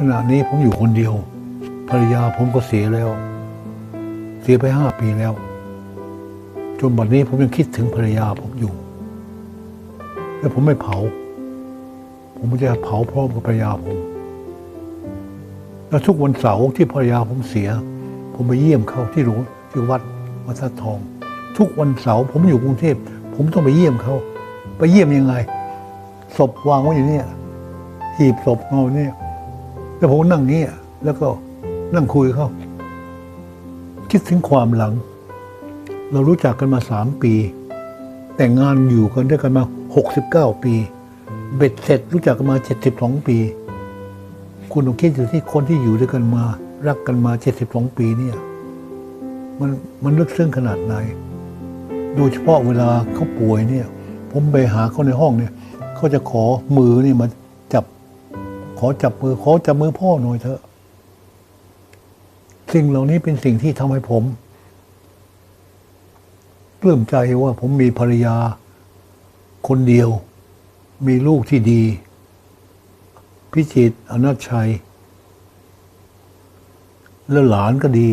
ขณะนี้ผมอยู่คนเดียว ภรรยาผมก็เสียแล้ว เสียไปห้าปีแล้ว จนบัดนี้ผมยังคิดถึงภรรยาผมอยู่ และผมไม่เผา ผมจะเผาพร้อมกับภรรยาผม แล้วทุกวันเสาร์ที่ภรรยาผมเสีย ผมไปเยี่ยมเขาที่หลวงที่วัดวัดท่าทอง ทุกวันเสาร์ผมอยู่กรุงเทพผมต้องไปเยี่ยมเขา ไปเยี่ยมยังไงศพวางไว้อยู่เนี่ยหีบศพเอาเนี่ย แล้วผมนั่งเงี้ยแล้วก็นั่งคุยเขาคิดถึงความหลัง เรารู้จักกันมาสามปี แต่งงานอยู่กันด้วยกันมาหกสิบเก้าปี เบ็ดเสร็จรู้จักกันมาเจ็ดสิบสองปี คุณลองคิดดูที่คนที่อยู่ด้วยกันมา รักกันมาเจ็ดสิบสองปีเนี่ย มันมันลึกซึ้งขนาดไหน โดยเฉพาะเวลาเขาป่วยเนี่ย ผมไปหาเขาในห้องเนี่ยเขาจะขอมือเนี่ยมา ขอจับมือขอจับมือพ่อหน่อยเถอะ สิ่งเหล่านี้เป็นสิ่งที่ทำให้ผมปลื้มใจว่าผมมีภรรยา คนเดียว มีลูกที่ดี พิจิตรอนัชชัย แล้วหลานก็ดี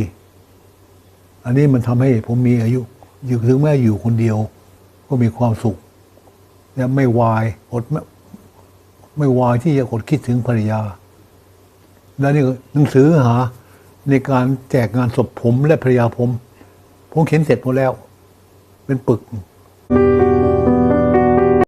อันนี้มันทำให้ผมมีอายุ อยู่ถึงแม้อยู่คนเดียว ก็มีความสุข และไม่วายอด ไม่ไวายที่จะอดคิดถึงภรรยา และนี่หนังสือหาในการแจกงานศพผมและภรรยาผม ผมเขียนเสร็จหมดแล้ว เป็นปึก